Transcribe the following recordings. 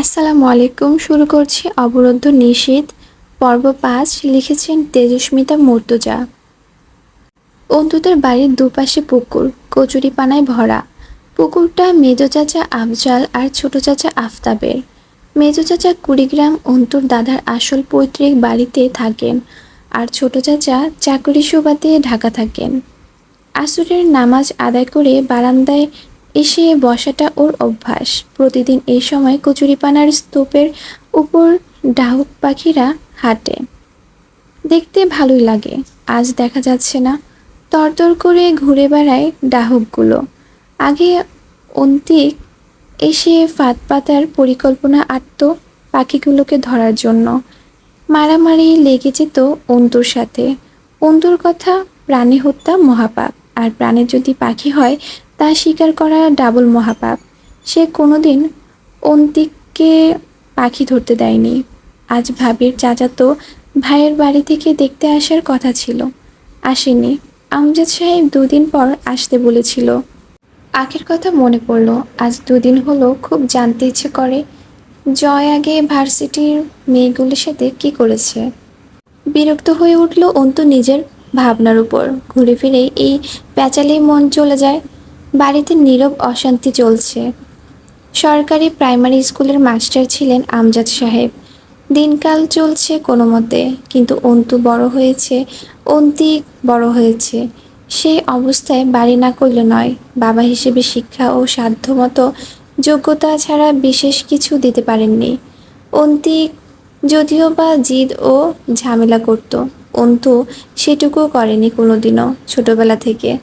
আসসালামু আলাইকুম, শুরু করছি অবরুদ্ধ নিষেধ। পর্ব পাঁচ, লিখেছেন তেজস্মিতা মর্তুজা। অন্তুদের বাড়ির দুপাশে পুকুর, কচুরিপানায় ভরা। পুকুরটা মেজো চাচা আফজাল আর ছোট চাচা আফতাবের। মেজো চাচা কুড়িগ্রাম অন্তুর দাদার আসল পৈতৃক বাড়িতে থাকেন আর ছোট চাচা চাকরি সুবাদে ঢাকা থাকেন। আসরের নামাজ আদায় করে বারান্দায় এসে বসাটা ওর অভ্যাস। প্রতিদিন এই সময় কচুরিপানার স্তূপের উপর ডাহুক পাখিরা হাঁটে। দেখতে ভালোই লাগে, আজ দেখা যাচ্ছে না। তরতর করে ঘুরে বেড়ায় ডাহুকগুলো আগে অন্তিক এসে ফাঁদ পাতার পরিকল্পনা আঁটত পাখিগুলোকে ধরার জন্য। মারামারি লেগে যেত অন্তুর সাথে। অন্তুর কথা প্রাণী হত্যা মহাপাপ। আর প্রাণের যদি পাখি হয় তা স্বীকার করা ডাবল মহাপাপ। সে কোনোদিন অন্তিককে পাখি ধরতে দেয়নি। আজ ভাবির চাচাতো ভাইয়ের বাড়ি থেকে দেখতে আসার কথা ছিল। আসেনি। আমজাদ সাহেব দুদিন পর আসতে বলেছিল। আখের কথা মনে পড়ল। আজ দুদিন হলো খুব জানতে ইচ্ছে করে জয় আগে ভার্সিটির মেয়েগুলোর সাথে কি করেছে। বিরক্ত হয়ে উঠল অন্তু নিজের ভাবনার উপর। ঘুরে ফিরে এই প্যাচালেই মন চলে যায় বাড়িতে নীরব অশান্তি চলছে। সরকারি প্রাইমারি স্কুলের মাস্টার ছিলেন আমজাদ সাহেব। দিনকাল চলছে কোনো মতে, কিন্তু অন্তু বড় হয়েছে অন্তিক বড় হয়েছে। সেই অবস্থায় বাড়ি না করলে নয়, বাবা হিসেবে শিক্ষা ও সাধ্যমতো যোগ্যতা ছাড়া বিশেষ কিছু দিতে পারেননি। অন্তিক যদিও বা জিদ ও ঝামেলা করত, অন্তু সেটুকুও করেনি কোনোদিনও ছোটবেলা থেকে।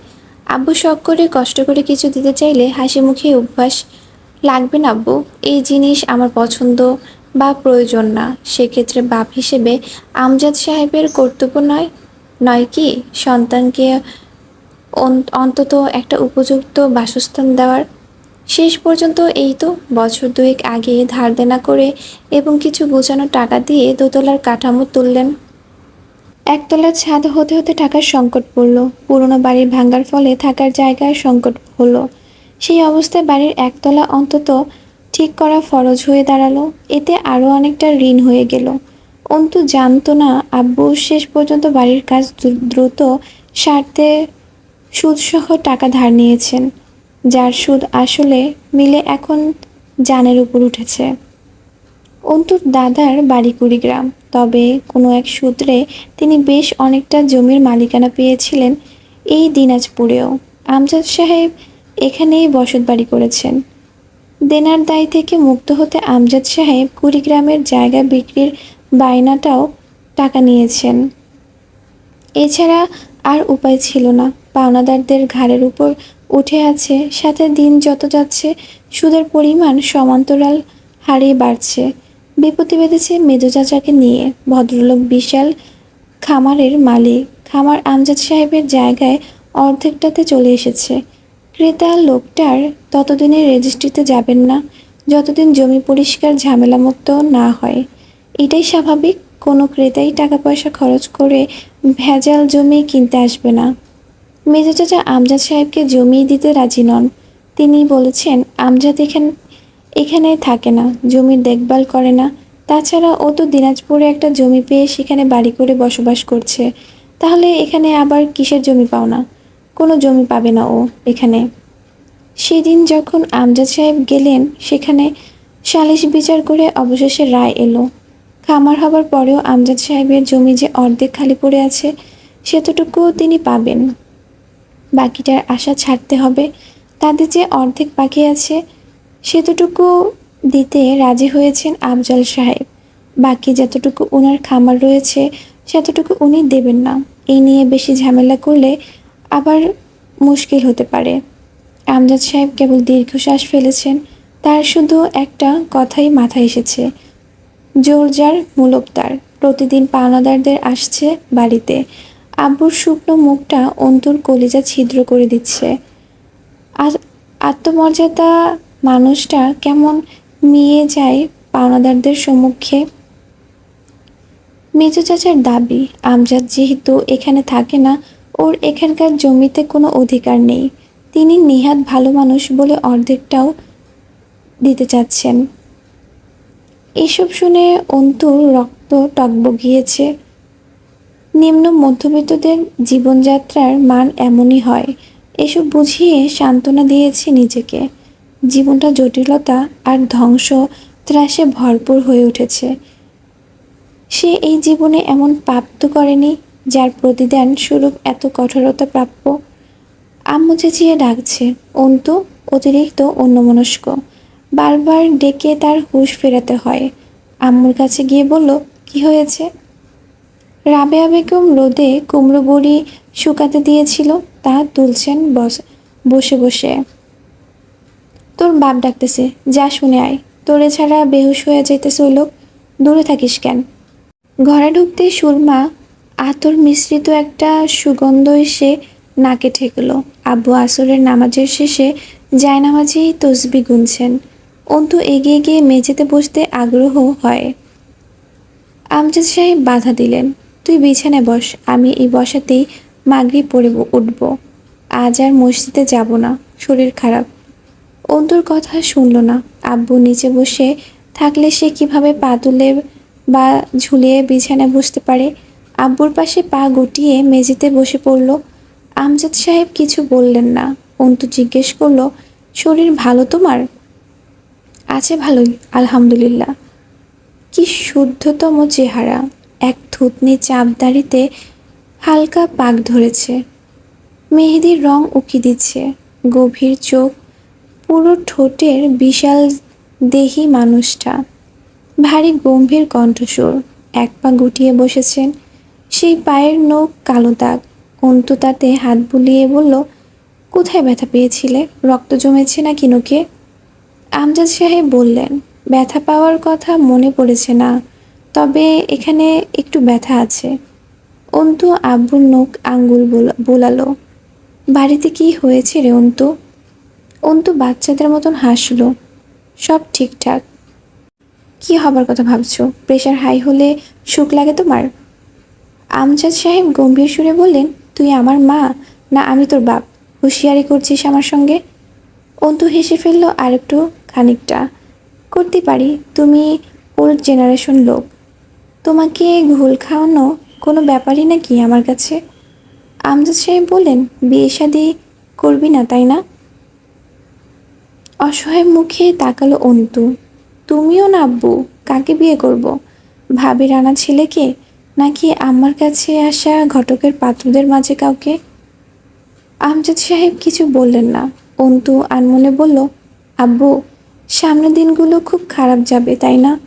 আব্বু শখ করে, কষ্ট করে কিছু দিতে চাইলে হাসি মুখে অভ্যাস লাগবে না আব্বু। এই জিনিস আমার পছন্দ বা প্রয়োজন না। সেক্ষেত্রে বাপ হিসেবে আমজাদ সাহেবের কর্তব্য নয় নয় কি? সন্তানকে অন্তত একটা উপযুক্ত বাসস্থান দেওয়ার। শেষ পর্যন্ত এই তো, বছর দুয়েক আগে ধার দেনা করে এবং কিছু গোছানো টাকা দিয়ে দোতলার কাঠামো তুললেন। একতলার ছাদ হতে হতে টাকার সংকট পড়ল। পুরনো বাড়ির ভাঙ্গার ফলে থাকার জায়গায় সংকট হলো। সেই অবস্থায় বাড়ির একতলা অন্তত ঠিক করা ফরজ হয়ে দাঁড়াল। এতে আরও অনেকটা ঋণ হয়ে গেল। অন্তু জানতো না, আব্বু শেষ পর্যন্ত বাড়ির কাজ দ্রু- দ্রুত সারতে সুদসহ টাকা ধার নিয়েছেন। যার সুদ আসলে মিলে এখন জানের উপর উঠেছে। অন্তুর দাদার বাড়ি কুড়িগ্রাম। তবে কোনো এক সূত্রে তিনি বেশ অনেকটা জমির মালিকানা পেয়েছিলেন এই দিনাজপুরেও। আমজাদ সাহেব এখানেই বসত বাড়ি করেছেন। দেনার দায় থেকে মুক্ত হতে আমজাদ সাহেব কুড়িগ্রামের জায়গা বিক্রির বায়নাটাও টাকা নিয়েছেন। এছাড়া আর উপায় ছিল না। পাওনাদারদের ঘাড়ের উপর উঠে আছে, সাথে দিন যত যাচ্ছে, সুদের পরিমাণ সমান্তরাল হারে বাড়ছে। বিপত্তি বেঁধেছে মেজো চাচাকে নিয়ে ভদ্রলোক বিশাল খামারের মালিক। খামার আমজাদ সাহেবের জায়গায় অর্ধেকটাতে চলে এসেছে। ক্রেতা লোকটার ততদিনে রেজিস্ট্রিতে যাবেন না। যতদিন জমি পরিষ্কার ঝামেলামুক্ত না হয়। এটাই স্বাভাবিক, কোনো ক্রেতাই টাকা পয়সা খরচ করে ভেজাল জমি কিনতে আসবে না। মেজো চাচা আমজাদ সাহেবকে জমি দিতে রাজি নন। তিনি বলেছেন, আমজাদ এখান এখানে থাকে না, জমির দেখভাল করে না। তাছাড়া ও তো দিনাজপুরে একটা জমি পেয়ে সেখানে বাড়ি করে বসবাস করছে। তাহলে এখানে আবার কিসের জমি পাও না? কোনো জমি পাবে না ও এখানে। সেদিন যখন আমজাদ সাহেব গেলেন, সেখানে সালিশ বিচার করে অবশেষে রায় এলো। খামার হবার পরেও আমজাদ সাহেবের জমি যে অর্ধেক খালি পড়ে আছে সেতটুকু তিনি পাবেন। বাকিটার আশা ছাড়তে হবে। তাদের যে অর্ধেক বাকি আছে সেতটুকু দিতে রাজি হয়েছেন আফজল সাহেব। বাকি যতটুকু ওনার খামার রয়েছে, সেতটুকু উনি দেবেন না। এই নিয়ে বেশি ঝামেলা করলে আবার মুশকিল হতে পারে। আমজাদ সাহেব কেবল দীর্ঘশ্বাস ফেলেছেন। তার শুধু একটা কথাই মাথায় এসেছে। জোরজার মূলক তার। প্রতিদিন পাওনাদারদের আসছে বাড়িতে। আব্বুর শুকনো মুখটা অন্তুর কলিজা ছিদ্র করে দিচ্ছে। আর আত্মমর্যাদা মানুষটা কেমন মিয়ে যায় পাওনাদারদের সম্মুখে? মেজো চাচার দাবি, আমজাদ যেহেতু এখানে থাকে না, ওর এখানকার জমিতে কোনো অধিকার নেই। তিনি নিহাত ভালো মানুষ বলে অর্ধেকটাও দিতে চাচ্ছেন। এসব শুনে অন্তুর রক্ত টকবগিয়েছে। নিম্ন মধ্যবিত্তদের জীবনযাত্রার মান এমনই হয়। এসব বুঝিয়ে সান্ত্বনা দিয়েছে নিজেকে। জীবনটা জটিলতা আর ধ্বংস ত্রাসে ভরপুর হয়ে উঠেছে। সে এই জীবনে এমন পাপ তো করেনি যার প্রতিদান স্বরূপ এত কঠোরতা প্রাপ্য। আম্মু চেঁচিয়ে ডাকছে, অন্তু, অতিরিক্ত অন্যমনস্ক, বারবার ডেকে তার হুশ ফেরাতে হয়। আম্মুর কাছে গিয়ে বলল, কি হয়েছে? রাবেয়া বেগম রোদে কুমড়ো বড়ি শুকাতে দিয়েছিল, তা তুলছেন বস, বসে বসে। তোর বাপ ডাকতেছে, যা শুনে আয়। তোরে ছাড়া বেহুশ হয়ে যাইতেছে ওই লোক। দূরে থাকিস কেন? ঘরে ঢুকতে সুরমা আতর মিশ্রিত একটা সুগন্ধ এসে নাকে ঠেকলো। আব্বু আসরের নামাজের শেষে জায়নামাজেই তসবি গুনছেন। অন্তু এগিয়ে গিয়ে মেঝেতে বসতে আগ্রহ হয়। আমজাদ সাহেব বাধা দিলেন, তুই বিছানায় বস, আমি এই বসাতেই মাগরি পড়ে উঠব। আজ আর মসজিদে যাব না, শরীর খারাপ। অন্তুর কথা শুনল না। আব্বু নিচে বসে থাকলে সে কীভাবে পা তুলে বা ঝুলিয়ে বিছানায় বসতে পারে? আব্বুর পাশে পা গুটিয়ে মেঝেতে বসে পড়ল। আমজাদ সাহেব কিছু বললেন না। অন্তু জিজ্ঞেস করল, শরীর ভালো তোমার? আছে ভালোই, আলহামদুলিল্লাহ। কি শুদ্ধতম চেহারা। এক থুতনি চাপ চাপদাড়িতে হালকা পাক ধরেছে। মেহেদির রং উকি দিচ্ছে। গভীর চোখ পুরো ঠোঁটের বিশাল দেহি মানুষটা। ভারী গম্ভীর কণ্ঠস্বর, এক পা গুটিয়ে বসেছেন। সেই পায়ের নখ কালো দাগ অন্তু তাতে হাত বুলিয়ে বলল, কোথায় ব্যথা পেয়েছিলে? রক্ত জমেছে নাকি নোকে আমজাদ সাহেব বললেন, ব্যথা পাওয়ার কথা মনে পড়েছে না, তবে এখানে একটু ব্যথা আছে। অন্তু আব্বুর নখ আঙ্গুল বোলা- বোলালো, বাড়িতে কি হয়েছে রে অন্তু? অন্তু বাচ্চাদের মতন হাসলো। সব ঠিকঠাক। কি হবার কথা ভাবছ? প্রেশার হাই হলে সুখ লাগে তোমার? আমজাদ সাহেব গম্ভীর সুরে বললেন, তুই আমার মা, না আমি তোর বাপ? হুঁশিয়ারি করছিস আমার সঙ্গে? অন্তু হেসে ফেলল আরেকটু খানিকটা। করতে পারি, তুমি ওল্ড জেনারেশন লোক। তোমাকে ঘুল খাওয়ানো কোনো ব্যাপারই নাকি আমার কাছে? আমজাদ সাহেব বললেন, বিয়ে শাদি করবি না, তাই না? অসহায় মুখে তাকালো অন্তু। তুমিও না আব্বু, কাকে বিয়ে করব? ভাবি রানা ছেলেকে, নাকি আমার কাছে আসা ঘটকের পাত্রদের মাঝে কাউকে? আমজাদ সাহেব কিছু বললেন না। অন্তু আনমনে বলল, আব্বু, সামনের দিনগুলো খুব খারাপ যাবে, তাই না?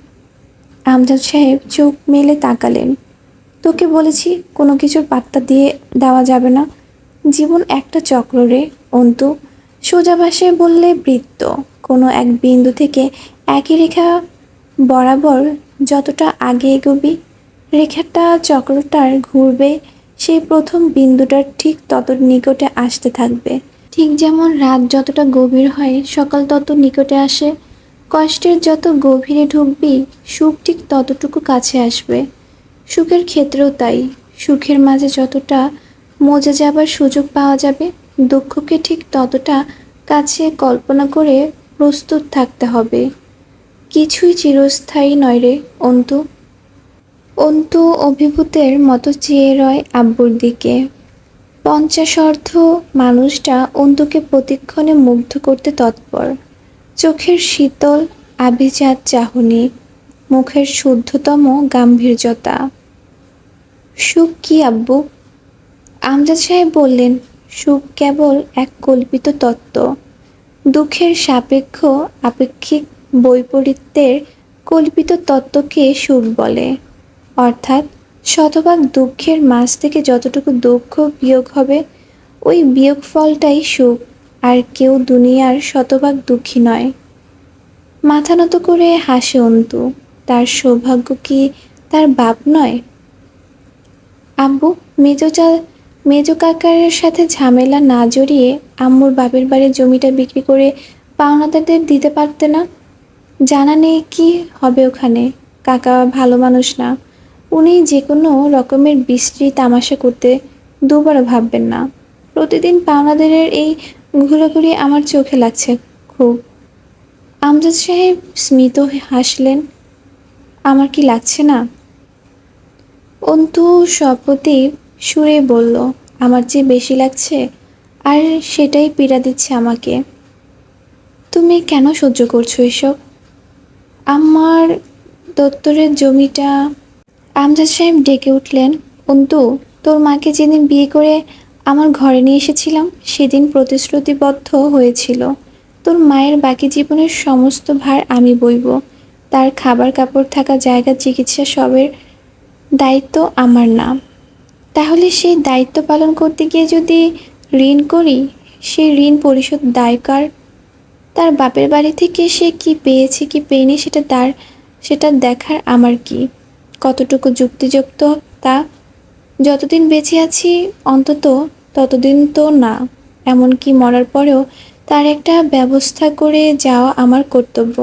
আমজাদ সাহেব চোখ মেলে তাকালেন। তোকে বলেছি, কোনো কিছুর পাত্তা দিয়ে দেওয়া যাবে না। জীবন একটা চক্র রে, অন্তু। সোজা বললে বৃত্ত। কোনো এক বিন্দু থেকে একই রেখা বরাবর যতটা আগে এগোবি, রেখাটা চক্রটার ঘুরবে, সেই প্রথম বিন্দুটার ঠিক তত নিকটে আসতে থাকবে। ঠিক যেমন রাত যতটা গভীর হয়, সকাল তত নিকটে আসে। কষ্টের যত গভীরে ঢুকবি, সুখ ঠিক ততটুকু কাছে আসবে। সুখের ক্ষেত্রেও তাই, সুখের মাঝে যতটা মজে যাবার সুযোগ পাওয়া যাবে দুঃখকে ঠিক ততটা কাছে কল্পনা করে প্রস্তুত থাকতে হবে। কিছুই চিরস্থায়ী নয় রে, অন্তু। অন্তু অভিভূতের মতো চেয়ে রয় আব্বুর দিকে। পঞ্চাশর্ধ মানুষটা অন্তুকে প্রতিক্ষণে মুগ্ধ করতে তৎপর। চোখের শীতল, আভিজাত চাহনি, মুখের শুদ্ধতম গাম্ভীর্যতা। সুখ কি আব্বু? আমজাদ সাহেব বললেন সুখ কেবল এক কল্পিত তত্ত্ব। দুঃখের সাপেক্ষ আপেক্ষিক বৈপরীত্যের কল্পিত তত্ত্বকে সুখ বলে। অর্থাৎ শতভাগ দুঃখের মাঝ থেকে যতটুকু দুঃখ বিয়োগ হবে, ওই বিয়োগ ফলটাই সুখ, আর কেউ দুনিয়ার শতভাগ দুঃখী নয়। মাথা নত করে হাসে অন্তু, তার সৌভাগ্য কি তার বাপ নয়? আব্বু, মেজো চা মেজো কাকারের সাথে ঝামেলা না জড়িয়ে আম্মুর বাপের বাড়ির জমিটা বিক্রি করে পাওনাদারদের দিতে পারতে না? জানা নেই কি হবে ওখানে। কাকা ভালো মানুষ না। উনি যে কোনো রকমের বিশ্রী তামাশা করতে দুবারও ভাববেন না। প্রতিদিন পাওনাদারের এই ঘোরাঘুরি আমার চোখে লাগছে খুব। আমজাদ সাহেব স্মিত হাসলেন, আমার কি লাগছে না? অন্তু শপথে সুরে বলল, আমার চেয়ে বেশি লাগছে? আর সেটাই পীড়া দিচ্ছে আমাকে। তুমি কেন সহ্য করছ এসব? আমার দত্তরের জমিটা আমজাদ সাহেব ডেকে উঠলেন। অন্তু, তোর মাকে যেদিন বিয়ে করে আমার ঘরে নিয়ে এসেছিলাম, সেদিন প্রতিশ্রুতিবদ্ধ হয়েছিল। তোর মায়ের বাকি জীবনের সমস্ত ভার আমি বইব। তার খাবার কাপড় থাকা জায়গা চিকিৎসা সবের দায়িত্ব আমার না। তাহলে সেই দায়িত্ব পালন করতে গিয়ে যদি ঋণ করি, সেই ঋণ পরিশোধ দায়কার তার বাপের বাড়ি থেকে সে কি পেয়েছে, কি পেয়নি, সেটা তার, সেটা দেখার আমার কি? কতটুকু যুক্তিযুক্ত তা? যতদিন বেঁচে আছি অন্তত ততদিন তো না। এমনকি মরার পরেও তার একটা ব্যবস্থা করে যাওয়া আমার কর্তব্য।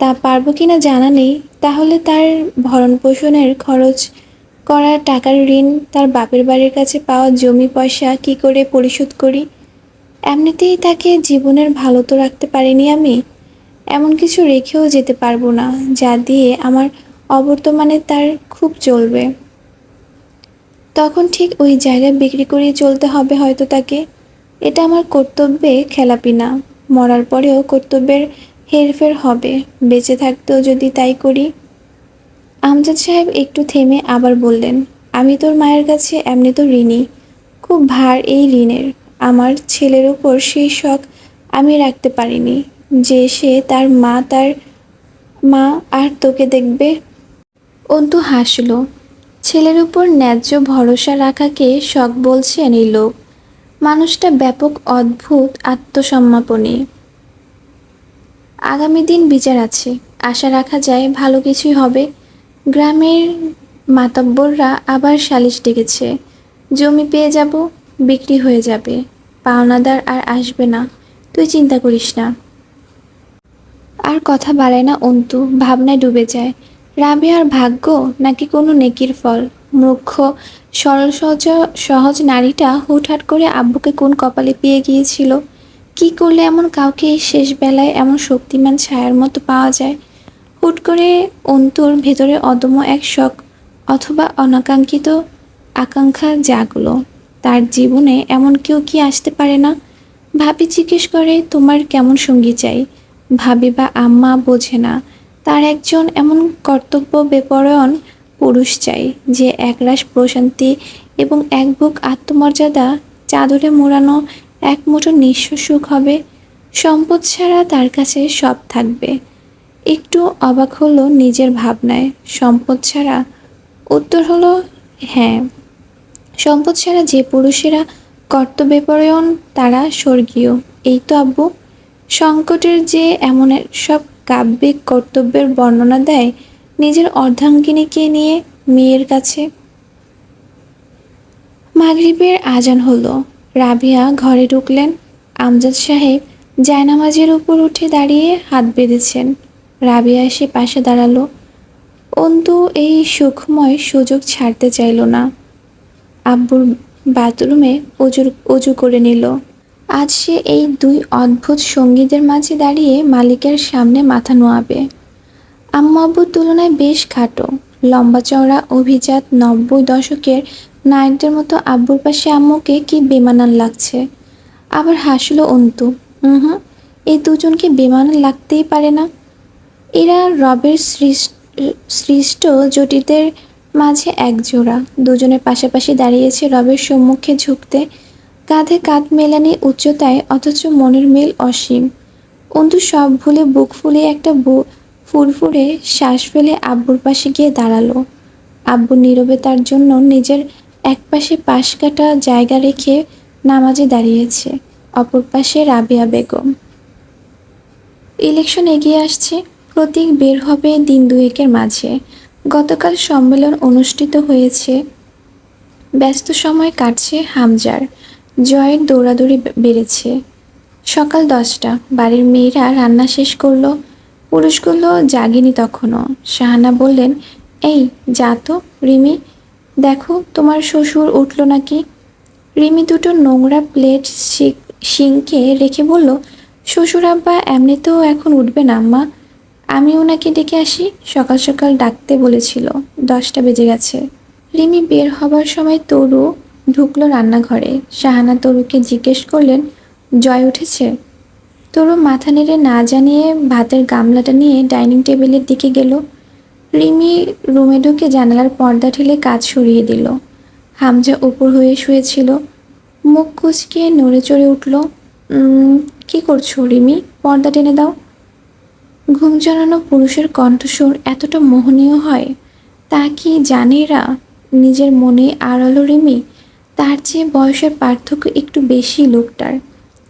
তা পারব কি না জানা নেই। তাহলে তার ভরণ পোষণের খরচ করা টাকার ঋণ তার বাপের বাড়ির কাছে পাওয়া জমি পয়সা কি করে পরিশোধ করি? এমনিতেই তাকে জীবনের ভালো তো রাখতে পারিনি আমি। এমন কিছু রেখেও যেতে পারব না, যা দিয়ে আমার অবর্তমানে তার খুব চলবে। তখন ঠিক ওই জায়গায় বিক্রি করিয়ে চলতে হবে হয়তো তাকে। এটা আমার কর্তব্যে খেলাপি না। মরার পরেও কর্তব্যের হেরফের হবে। বেঁচে থাকতেও যদি তাই করি আমজাদ সাহেব একটু থেমে আবার বললেন, আমি তোর মায়ের কাছে এমনি তো ঋণী। খুব ভার এই ঋণের। আমার ছেলের উপর সেই শখ আমি রাখতে পারিনি। যে সে তার মা তার মা আর তোকে দেখবে? অন্তু হাসল, ছেলের উপর ন্যায্য ভরসা রাখাকে শখ বলছেন এই লোক। মানুষটা ব্যাপক অদ্ভুত আত্মসম্মাপনী। আগামী দিন বিচার আছে। আশা রাখা যায় ভালো কিছুই হবে। গ্রামের মাতব্বররা আবার সালিশ ডেকেছে। জমি পেয়ে যাব, বিক্রি হয়ে যাবে, পাওনাদার আর আসবে না, তুই চিন্তা করিস না। আর কথা বাড়ায় না অন্তু, ভাবনায় ডুবে যায়। রাবেয়ার ভাগ্য নাকি কোনো নেকির ফল? মুখ্য সরল সহজ সহজ নারীটা হুটহাট করে আব্বুকে কোন কপালে পেয়ে গিয়েছিল? কি করলে এমন কাউকে শেষ বেলায় এমন শক্তিমান ছায়ার মতো পাওয়া যায়? হুট করে অন্তুর ভেতরে অদম্য এক শখ অথবা অনাকাঙ্ক্ষিত আকাঙ্ক্ষা জাগলো। তার জীবনে এমন কেউ কি আসতে পারে না? ভাবি জিজ্ঞেস করে, তোমার কেমন সঙ্গী চাই? ভাবি বা আম্মা বোঝে না। তার একজন এমন কর্তব্য বেপরয়ন পুরুষ চাই, যে একরাশ প্রশান্তি এবং এক বুক আত্মমর্যাদা চাদরে মোড়ানো এক মুঠো নিঃস্ব সুখ হবে। সম্পদ ছাড়া তার কাছে সব থাকবে। একটু অবাক হলো নিজের ভাবনায়। সম্পদ ছাড়া উত্তর হলো হ্যাঁ। সম্পদ ছাড়া যে পুরুষেরা কর্তব্যপরায়ণ তারা স্বর্গীয়। এই তো আব্বু, সংকটের যে এমন সব কাব্যিক কর্তব্যের বর্ণনা দেয়, নিজের অর্ধাঙ্গিনীকে নিয়ে মেয়ের কাছে। মাগরিবের আজান হলো। রাবিয়া ঘরে ঢুকলেন। আমজাদ সাহেব জায়নামাজের উপর উঠে দাঁড়িয়ে হাত বেঁধেছেন। রাবিয়া এসে পাশে দাঁড়াল। অন্তু এই সুখময় সুযোগ ছাড়তে চাইল না। আব্বুর বাথরুমে অজুর অজু করে নিল। আজ সে এই দুই অদ্ভুত সঙ্গীদের মাঝে দাঁড়িয়ে মালিকের সামনে মাথা নোয়াবে। আম্মু আব্বুর তুলনায় বেশ খাটো। লম্বা চওড়া, অভিজাত নব্বই দশকের নায়কদের মতো আব্বুর পাশে আম্মুকে কি বেমানান লাগছে? আবার হাসলো অন্তু। হুম এই দুজনকে বেমানান লাগতেই পারে না। এরা রবের সৃষ্ট জটিদের মাঝে এক জোড়া দুজনের পাশাপাশি দাঁড়িয়েছে রবের সম্মুখে ঝুঁকতে। কাঁধে কাঁধ মেলানি উচ্চতায়, অথচ মনের মিল অসীম। অন্তু সব ভুলে বুক ফুলে একটা ফুরফুরে শ্বাস ফেলে আব্বুর পাশে গিয়ে দাঁড়াল। আব্বু নীরবে তার জন্য নিজের এক পাশে পাশ কাটা জায়গা রেখে নামাজে দাঁড়িয়েছে। অপর পাশে রাবিয়া বেগম। ইলেকশন এগিয়ে আসছে। প্রতীক বের হবে দিন দুয়েকের মাঝে। গতকাল সম্মেলন অনুষ্ঠিত হয়েছে। ব্যস্ত সময় কাটছে হামজার। জয়ের দৌড়াদৌড়ি বেড়েছে। সকাল দশটা, বাড়ির মেয়েরা রান্না শেষ করল। পুরুষগুলো জাগেনি তখনও। শাহানা বললেন, এই, যা তো, রিমি, দেখো তোমার শ্বশুর উঠল নাকি? রিমি দুটো নোংরা প্লেট সিঙ্কে রেখে বলল, শ্বশুর আব্বা এমনিতেও এখন উঠবে না, আম্মা। আমি ওনাকে ডেকে আসি। সকাল সকাল ডাকতে বলেছিল দশটা বেজে গেছে। রিমি বের হবার সময় তরু ঢুকলো রান্নাঘরে। শাহানা তরুকে জিজ্ঞেস করলেন জয় উঠেছে? তরু মাথা নেড়ে না জানিয়ে ভাতের গামলাটা নিয়ে ডাইনিং টেবিলের দিকে গেল। রিমি রুমে ঢুকে জানালার পর্দা ঠেলে কাজ সরিয়ে দিল। হামজা উপর হয়ে শুয়েছিল। মুখ কুচকে নড়ে চড়ে উঠল "উম, কি করছ রিমি? পর্দা টেনে দাও। ঘুম জড়ানো পুরুষের কণ্ঠস্বর এতটা মোহনীয় হয়, তা কি জানে এরা? নিজের মনে আড়ালো রিমি, তার চেয়ে বয়সের পার্থক্য একটু বেশি লোকটার।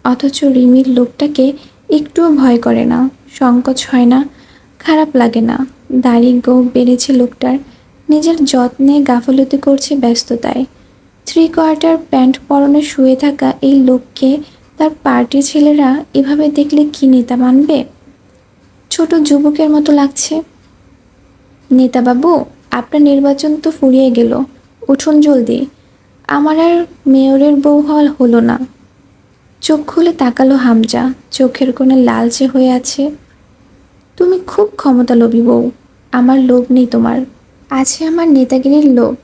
অথচ রিমির লোকটাকে একটুও ভয় করে না, সংকোচ হয় না, খারাপ লাগে না। দাড়ি বেড়েছে লোকটার, নিজের যত্নে গাফলতি করছে ব্যস্ততায়। থ্রি কোয়ার্টার প্যান্ট পরনে শুয়ে থাকা এই লোককে তার পার্টির ছেলেরা এভাবে দেখলে কি নেতা মানবে? ছোট যুবকের মতো লাগছে। নেতাবাবু, আপনার নির্বাচন তো ফুরিয়ে গেল। উঠুন জলদি। আমার আর মেয়রের বউ হল হলো না। চোখ খুলে তাকালো হামজা। চোখের কোণে লালচে হয়ে আছে। তুমি খুব ক্ষমতালোভী বউ। আমার লোভ নেই তোমার। আছে আমার নেতাগিরির লোভ।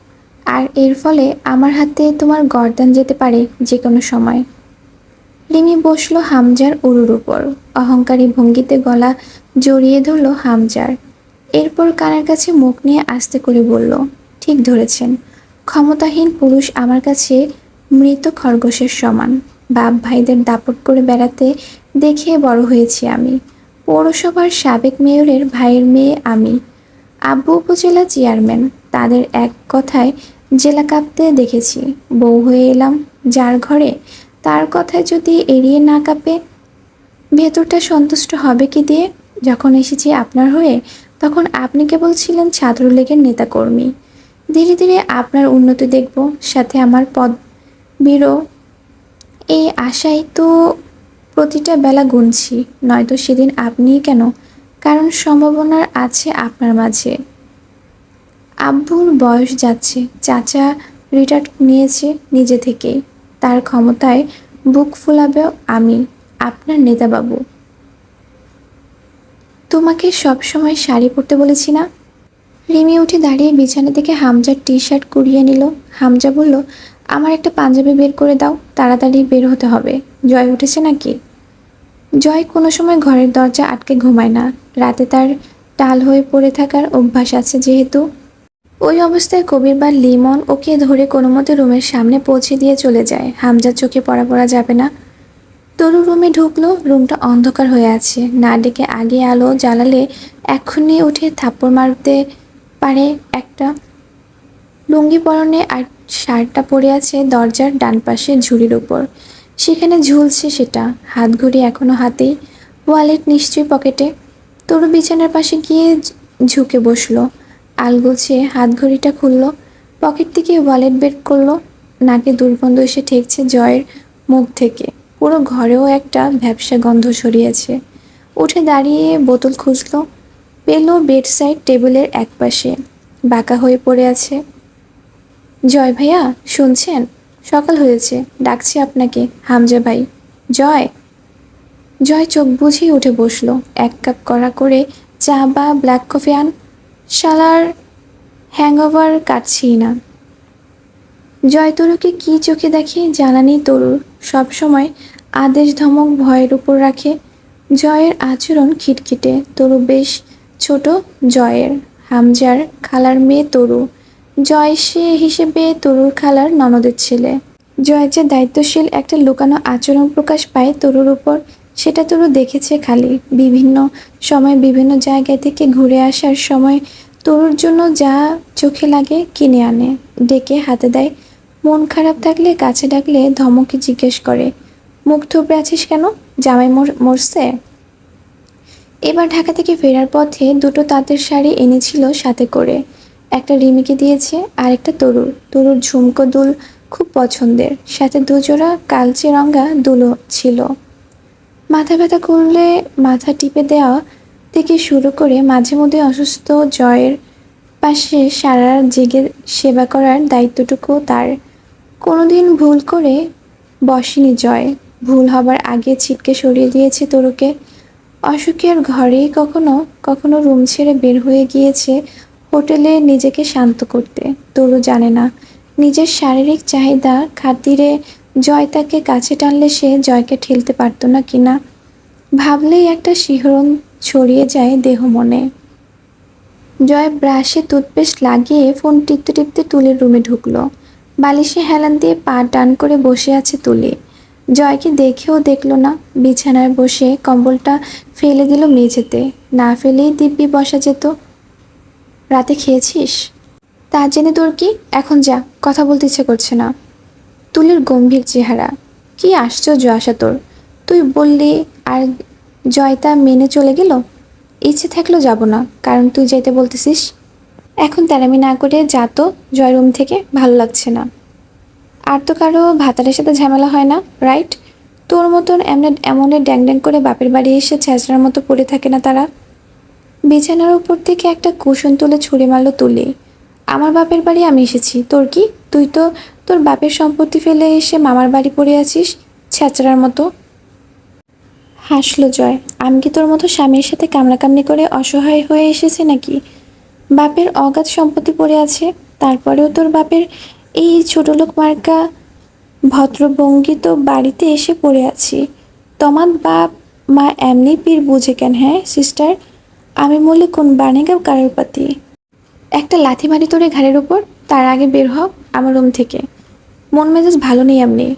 আর এর ফলে আমার হাতে তোমার গর্দান যেতে পারে যে কোনো সময়। রিমি বসল হামজার উরুর উপর। অহংকারী ভঙ্গিতে গলা জড়িয়ে ধরলো হামজার। এরপর কানের কাছে মুখ নিয়ে আস্তে করে বলল, ঠিক ধরেছেন। ক্ষমতাহীন পুরুষ আমার কাছে মৃত খরগোশের সমান। বাপ ভাইদের দাপট করে বেড়াতে দেখে বড় হয়েছি আমি। পৌরসভার সাবেক মেয়রের ভাইয়ের মেয়ে আমি। আব্বু উপজেলা চেয়ারম্যান। তাদের এক কথায় জেলা কাঁপতে দেখেছি। বউ হয়ে এলাম যার ঘরে তার কথায় যদি এড়িয়ে না কাঁপে, ভেতরটা সন্তুষ্ট হবে কি দিয়ে? যখন এসেছি আপনার হয়ে, তখন আপনি কেবল ছিলেন ছাত্রলীগের নেতাকর্মী। ধীরে ধীরে আপনার উন্নতি দেখব, সাথে আমার পদ বিরো। এই আশাই তো প্রতিটা বেলা গুনছি, নয়তো সেদিন আপনিই কেন? কারণ সম্ভাবনার আছে আপনার মাঝে। আব্বুর বয়স যাচ্ছে, চাচা রিটায়ার নিয়েছে নিজে থেকেই। তার ক্ষমতায় বুক ফুলাবেও আমি, আপনার নেতাবাবু। তোমাকে সব সময় শাড়ি পরতে বলেছি না? রিমি উঠে দাঁড়িয়ে বিছানা থেকে হামজার টি শার্ট কুড়িয়ে নিল। হামজা বলল, আমার একটা পাঞ্জাবি বের করে দাও, তাড়াতাড়ি বের হতে হবে। জয় উঠেছে নাকি? জয় কোনো সময় ঘরের দরজা আটকে ঘুমায় না। রাতে তার টাল হয়ে পড়ে থাকার অভ্যাস আছে যেহেতু ওই অবস্থায় কবির বা লিমন ওকে ধরে কোনো মতে রুমের সামনে পৌঁছে দিয়ে চলে যায়। হামজার চোখে পড়া পড়া যাবে না। তরু রুমে ঢুকলো, রুমটা অন্ধকার হয়ে আছে। না ডেকে আগে আলো জ্বালালে এক্ষুনি উঠে থাপ্পড় মারতে পারে একটা। লুঙ্গি পরনে আর শার্টটা পরে আছে দরজার ডান পাশে ঝুড়ির উপর। সেখানে ঝুলছে সেটা। হাত ঘড়ি এখনও হাতেই। ওয়ালেট নিশ্চয়ই পকেটে। তরু বিছানার পাশে গিয়ে ঝুঁকে বসল। আলগোছে হাত ঘড়িটা খুললো, পকেট থেকে ওয়ালেট বের করল, নাকে দুর্গন্ধ এসে ঠেকছে জয়ের মুখ থেকে। পুরো ঘরেও একটা ভ্যাবসা গন্ধ সরিয়েছে উঠে দাঁড়িয়ে বোতল খুঁজলো, পেল বেড সাইড টেবিলের একপাশে, বাঁকা হয়ে পড়ে আছে। জয় ভাইয়া, শুনছেন? সকাল হয়েছে, ডাকছি আপনাকে, হামজা ভাই। জয়। জয় চোখ বুঝিয়ে উঠে বসল, এক কাপ কড়া করে চা বা ব্ল্যাক কফি আন শালার হ্যাংওভার কাটছি না। জয় তরুকে কী চোখে দেখে জানা নেই তরুর সবসময় আদেশ ধমক ভয়ের উপর রাখে। জয়ের আচরণ খিটখিটে। তরু বেশ ছোট জয়ের। হামজার খালার মেয়ে তরু। জয় সে হিসেবে তরুর খালার ননদের ছেলে। জয় যে দায়িত্বশীল একটা লুকানো আচরণ প্রকাশ পায় তরুর উপর সেটা তরু দেখেছে খালি। বিভিন্ন সময় বিভিন্ন জায়গা থেকে ঘুরে আসার সময় তরুর জন্য যা চোখে লাগে কিনে আনে। ডেকে হাতে দেয়। মন খারাপ থাকলে কাছে ডাকলে ধমকে জিজ্ঞেস করে, মুখ থুবড়ে আছিস কেন? জামাই মর- মরছে? এবার ঢাকা থেকে ফেরার পথে দুটো তাঁতের শাড়ি এনেছিল সাথে করে। একটা রিমিকে দিয়েছে আর একটা তরুর। তরুর ঝুমকো দুল খুব পছন্দের। সাথে দুজোড়া কালচে রঙা দুলও ছিল। মাথা ব্যথা করলে মাথা টিপে দেওয়া থেকে শুরু করে মাঝে মধ্যে অসুস্থ জয়ের পাশে সারা জেগে সেবা করার দায়িত্বটুকু তার। কোনোদিন ভুল করে বসেনি জয়। ভুল হবার আগে ছিটকে সরিয়ে দিয়েছে তরুকে। অসুখের ঘরেই কখনো কখনো রুম ছেড়ে বের হয়ে গিয়েছে হোটেলে নিজেকে শান্ত করতে। তরু জানে না। নিজের শারীরিক চাহিদা খাতিরে জয় তাকে কাছে টানলে সে জয়কে ঠেলতে পারতো না কিনা। ভাবলেই একটা শিহরণ ছড়িয়ে যায় দেহ মনে। জয় ব্রাশে টুথপেস্ট লাগিয়ে ফোন টিপতে টিপতে তুলির রুমে ঢুকলো। বালিশে হেলান দিয়ে পা টান করে বসে আছে তুলি। জয়কে দেখেও দেখল না, বিছানায় বসে কম্বলটা ফেলে দিল মেঝেতে। না ফেলেই দিব্যি বসা যেত। রাতে খেয়েছিস? তা জেনে তোর কি? এখন যা, কথা বলতে ইচ্ছে করছে না। তুলির গম্ভীর চেহারা। কি আশ্চর্য আশা তোর। তুই বললি, আর জয় তা মেনে চলে গেল? ইচ্ছে থাকলেও যাব না, কারণ তুই যাইতে বলতেছিস। এখন তেরামি না করে যা তো, জয় রুম থেকে, ভালো লাগছে না। আর তো কারও ভাতারের সাথে ঝামেলা হয় না রাইট তোর মতন এমন, এমনে ড্যাং ড্যাং করে বাপের বাড়ি এসে ছেঁচড়ার মতো পড়ে থাকে না তারা। বিছানার উপর থেকে একটা কুশন তুলে ছুঁড়ে মারলো তুলে। আমার বাপের বাড়ি আমি এসেছি, তোর কি? তুই তো তোর বাপের সম্পত্তি ফেলে এসে মামার বাড়ি পড়ে আছিস, ছেঁচড়ার মতো। হাসলো জয়। আমি কি তোর মতো স্বামীর সাথে কামড়াকামড়ি করে অসহায় হয়ে এসেছে নাকি? বাপের অগাধ সম্পত্তি পড়ে আছে, তারপরেও তোর বাপের এই ছোটলোক মার্কা ভদ্রভঙ্গি তো বাড়িতে এসে পড়ে আছি। তোমার বাপ মা এমনি পীর বুঝে কেন হ্যাঁ সিস্টার? আমি বলি কোন বানেগা কারোর পাতি? একটা লাথি মারি তোরে ঘাড়ের উপর, তার আগে বের হ আমার রুম থেকে। মন মেজাজ ভালো নেই এমনি।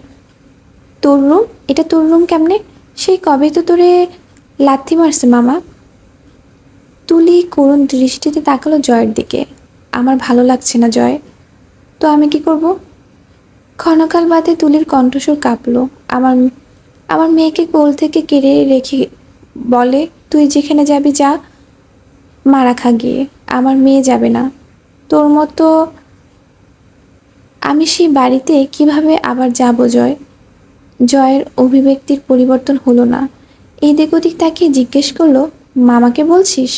তোর রুম এটা তোর রুম কেমনে? সেই কবে তো তোরে লাথি মারছে মামা। তুলি করুণ দৃষ্টিতে তাকালো জয়ের দিকে। আমার ভালো লাগছে না জয়। তো আমি কি করব? ক্ষণকাল বাদে তুলির কণ্ঠস্বর কাঁপলো। আমার আমার মেয়েকে কোল থেকে কেড়ে রেখে বলে, তুই যেখানে যাবি যা, মারা খা গিয়ে। আমার মেয়ে যাবে না। তোর মতো আমি সেই বাড়িতে কীভাবে আবার যাব, জয়? জয়ের অভিব্যক্তির পরিবর্তন হলো না। এদিক ওদিক তাকে জিজ্ঞেস করল, মামাকে বলছিস?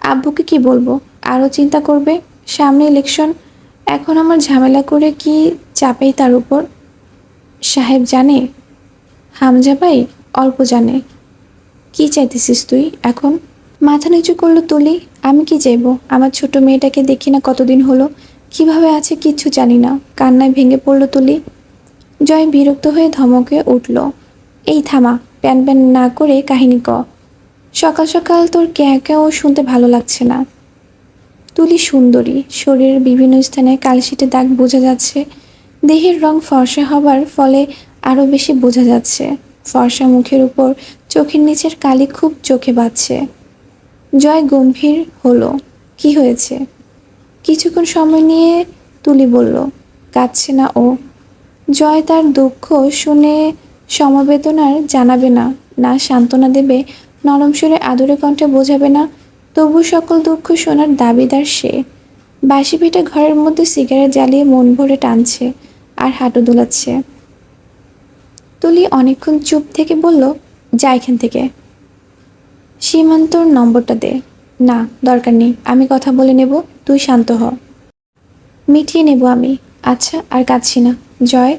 আব্বুকে কি বলব? আরও চিন্তা করবে? সামনে ইলেকশন এখন আমার ঝামেলা করে কি চাপেই তার উপর? সাহেব জানে? হামজা ভাই, অল্প জানে। কি চাইতেছিস তুই এখন? মাথা নিচু করল তুলি, আমি কি চাইব? আমার ছোট মেয়েটাকে দেখি না কতদিন হলো। কীভাবে আছে কিচ্ছু জানি না। কান্নায় ভেঙে পড়ল তুলি। জয় বিরক্ত হয়ে ধমকে উঠল, এই থামা, প্যান প্যান না করে কাহিনী ক। সকাল সকাল তোর ক্যাঁ ক্যাও শুনতে ভালো লাগছে না তুলি সুন্দরী, শরীরের বিভিন্ন স্থানে কালশিটে দাগ বোঝা যাচ্ছে। দেহের রং ফর্সা হবার ফলে আরও বেশি বোঝা যাচ্ছে। ফর্সা মুখের উপর চোখের নিচের কালি খুব চোখে বাজছে জয় গম্ভীর হলো, কি হয়েছে? কিছুক্ষণ সময় নিয়ে তুলি বলল, কাঁদছে না ও? জয় তার দুঃখ শুনে সমবেদনার জানাবে না না সান্ত্বনা দেবে, নরম সুরে আদরে কণ্ঠে বোঝাবে না, তবু সকল দুঃখ শোনার দাবিদার সে। বাসি পিঠে ঘরের মধ্যে সিগারেট জ্বালিয়ে মন ভরে টানছে আর হাঁটু দোলাচ্ছে। তুলি অনেকক্ষণ চুপ থেকে বলল, যা এখান থেকে। সীমান্তর নম্বরটা দে। না, দরকার নেই, আমি কথা বলে নেব। তুই শান্ত হ। মিটিয়ে নেব আমি। আচ্ছা আর কাঁদছি না। জয়।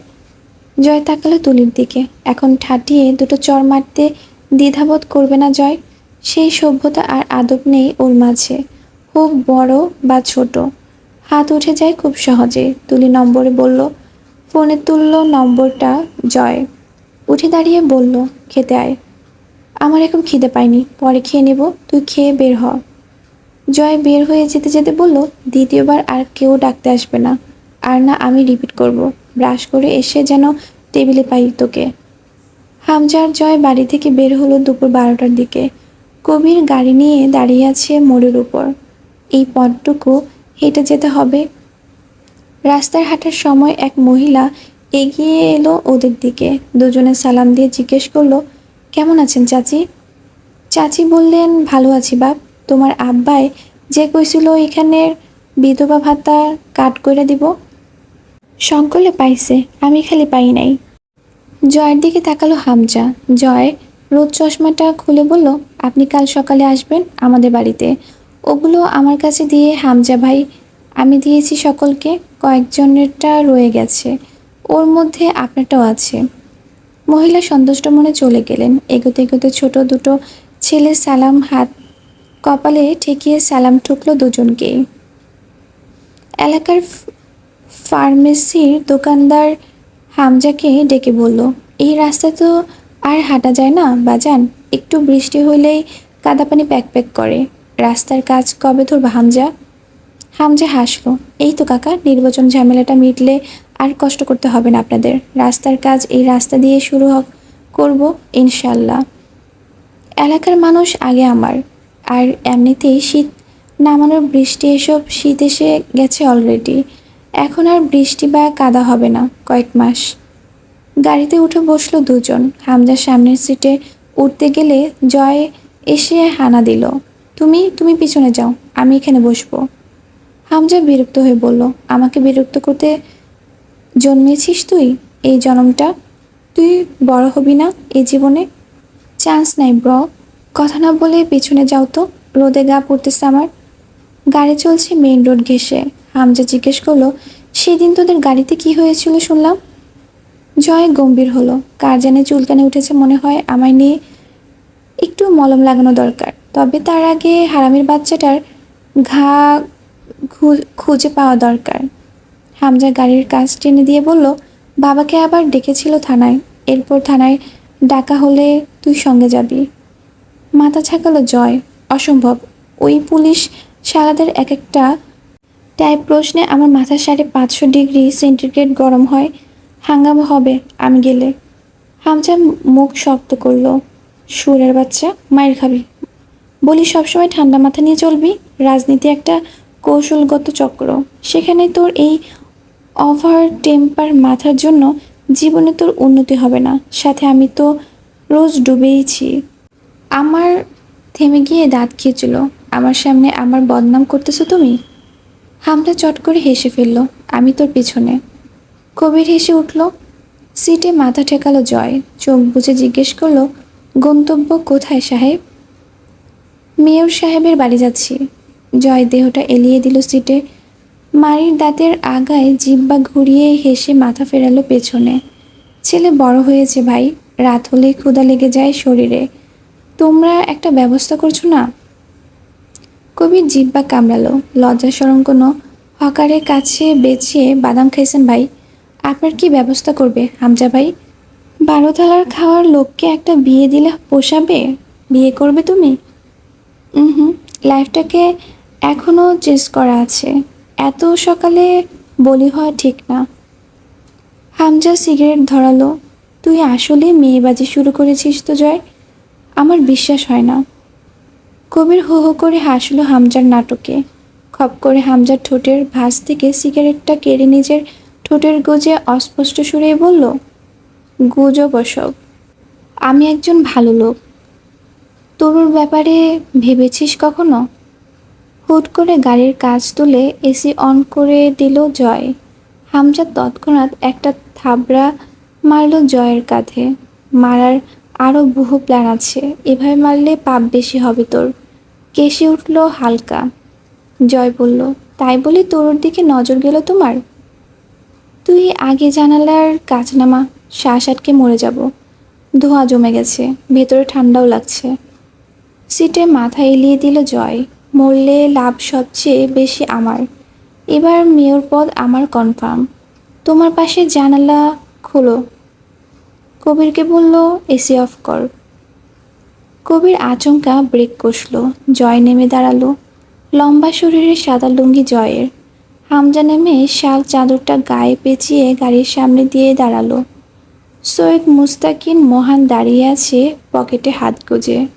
জয় তাকালো তুলির দিকে। এখন ঠাটিয়ে দুটো চর মারতে দ্বিধাবোধ করবে না জয়? সেই সভ্যতা আর আদব নেই ওর মাঝে। খুব বড় বা ছোট। হাত উঠে যায় খুব সহজে। তুলি নম্বরে বলল, ফোনে তুলল নম্বরটা জয়। উঠে দাঁড়িয়ে বলল, খেতে আয়। আমার এখন খিদে পায়নি। পরে খেয়ে নেব। তুই খেয়ে বের হ। জয় বের হয়ে যেতে যেতে বলল, দ্বিতীয়বার আর কেউ ডাকতে আসবে না। আর না, আমি রিপিট করব। ব্রাশ করে এসে যেন টেবিলে পাই তোকে। হামজার জয় বাড়ি থেকে বের হলো দুপুর বারোটার দিকে। কবির গাড়ি নিয়ে দাঁড়িয়ে আছে মোড়ের উপর। এই পথটুকু হেঁটে যেতে হবে। রাস্তায় হাঁটার সময় এক মহিলা এগিয়ে এলো ওদের দিকে। দুজনে সালাম দিয়ে জিজ্ঞেস করল, কেমন আছেন চাচি? চাচি বললেন, ভালো আছি বাপ। তোমার আব্বাই যে কইছিল এখানের বিধবা ভাতা কাট করে দিব? সংকলে পাইছে, আমি খালি পাই নাই। জয়ের দিকে তাকালো হামজা। জয় রোদ চশমাটা খুলে বলল, আপনি কাল সকালে আসবেন আমাদের বাড়িতে। ওগুলো আমার কাছে দিয়ে, হামজা ভাই, আমি দিয়েছি সকলকে। কয়েকজনেরটা রয়ে গেছে। ওর মধ্যে আপনারটাও আছে। মহিলা সন্তুষ্ট মনে চলে গেলেন। এগোতে এগোতে ছোট দুটো ছেলে সালাম হাত কপালে ঠেকিয়ে সালাম ঠুকলো দুজনকেই। এলাকার ফার্মেসির দোকানদার হামজাকে ডেকে বলল, এই রাস্তা তো আর হাঁটা যায় না, বাজান। একটু বৃষ্টি হলেই কাদা পানি প্যাক প্যাক করে। রাস্তার কাজ কবে ধরবা, হামজা? হামজা হাসলো, এই তো কাকা, নির্বাচন ঝামেলাটা মিটলে আর কষ্ট করতে হবে না আপনাদের। রাস্তার কাজ এই রাস্তা দিয়ে শুরু করব ইনশাল্লাহ। এলাকার মানুষ আগে আমার আর এমনিতেই শীত নামানোর বৃষ্টি এসব শীত এসে গেছে অলরেডি এখন আর বৃষ্টি বা কাদা হবে না, কয়েক মাস। গাড়িতে উঠে বসল দুজন। হামজার সামনের সিটে উঠতে গেলে জয় এসে হানা দিল, তুমি তুমি পিছনে যাও, আমি এখানে বসবো। হামজা বিরক্ত হয়ে বলল, আমাকে বিরক্ত করতে জন্মেছিস তুই? এই জন্মটা? তুই বড় হবি না এই জীবনে? চান্স নাই ব্র। কথা না বলে পিছনে যাও তো, রোদে গা পড়তেছে আমার। গাড়ি চলছে মেইন রোড ঘেসে হামজা জিজ্ঞেস করল, সেদিন তোদের গাড়িতে কি হয়েছিল শুনলাম? জয় গম্ভীর হলো। কার জানে চুলকানে উঠেছে মনে হয়, আমায় নিয়ে একটু মলম লাগানো দরকার। তবে তার আগে হারামির বাচ্চাটার ঘা খুঁজে পাওয়া দরকার। হামজা গাড়ির কাজ টেনে দিয়ে বলল, বাবাকে আবার ডেকেছিল থানায়। এরপর থানায় ডাকা হলে তুই সঙ্গে যাবি। মাথা ছাকালো জয়। অসম্ভব। ওই পুলিশ শালাদের এক একটা টাইপ প্রশ্নে আমার মাথার সাড়ে পাঁচশো ডিগ্রি সেন্টিগ্রেড গরম হয়। হাঙ্গামা হবে, আমি গেলে। হামজা মুখ শক্ত করল। সুরের বাচ্চা, মায়ের খাবি। বলি, সবসময় ঠান্ডা মাথা নিয়ে চলবি? রাজনীতি একটা কৌশলগত চক্র। সেখানে তোর এই ওভার টেম্পার মাথার জন্য জীবনে তোর উন্নতি হবে না। সাথে আমি তো রোজ ডুবেইছি। আমার থেমে গিয়ে দাঁত খেয়েছিল আমার সামনে আমার বদনাম করতেছো তুমি? হামলা চট করে হেসে ফেলল, আমি তোর পিছনে। কবির হেসে উঠল, সিটে মাথা ঠেকালো জয়। চোখ বুজে জিজ্ঞেস করল, গন্তব্য কোথায় সাহেব? মেয়র সাহেবের বাড়ি যাচ্ছি। জয় দেহটা এলিয়ে দিল সিটে। মারির দাঁতের আগায় জিব্বা ঘুরিয়ে হেসে মাথা ফেরালো পেছনে। ছেলে বড় হয়েছে ভাই, রাত হলেই ক্ষুধা লেগে যায় শরীরে। তোমরা একটা ব্যবস্থা করছ না? কবির জিব্বা কামড়ালো। লজ্জা সরম কোনো হকারের কাছে বেছে বাদাম খাইছেন ভাই। আপনার কি ব্যবস্থা করবে, হামজা ভাই? বারো থালার খাওয়ার লোককে একটা বিয়ে দিলে পোষাবে? বিয়ে করবে তুমি? হুম লাইফটাকে এখনও চেস করা আছে। এত সকালে বলি হওয়া ঠিক না। হামজা সিগারেট ধরালো। তুই আসলে মেয়েবাজি শুরু করেছিস তো জয়? আমার বিশ্বাস হয় না। কবির হো হো করে হাসলো হামজার নাটকে। খপ করে হামজার ঠোঁটের ভাঁজ থেকে সিগারেটটা কেড়ে নিজের ঠোঁটের গোজে অস্পষ্ট সুরেই বলল, গুজব সব আমি একজন ভালো লোক। তরুর ব্যাপারে ভেবেছিস কখনো? হুট করে গাড়ির কাজ তুলে এসি অন করে দিল জয়। হামজা তৎক্ষণাৎ একটা থাবড়া মারল জয়ের কাঁধে। মারার আরও বহু প্ল্যান আছে। এভাবে মারলে পাপ বেশি হবে তোর। কেসে উঠল হালকা। জয় বলল, তাই বলে তোর দিকে নজর গেল তোমার? তুই আগে জানালার কাজ নামা শ্বাস আটকে মরে যাব। ধোঁয়া জমে গেছে, ভেতরে ঠান্ডাও লাগছে। সিটে মাথা এলিয়ে দিল জয়। মরলে লাভ সবচেয়ে বেশি আমার। এবার মেয়র পদ আমার কনফার্ম। তোমার পাশে জানালা খোলো। কবিরকে বলল এসি অফ কর। কবির আচমকা ব্রেক কষল, জয় নেমে দাঁড়াল। লম্বা শরীরে সাদা লুঙ্গি জয়ের। হামজা নেমে শাল চাদরটা গায়ে পেঁচিয়ে গাড়ির সামনে দিয়ে দাঁড়াল। সৈয়দ মুস্তাকিন মহান দাঁড়িয়ে আছে পকেটে হাত গুজে।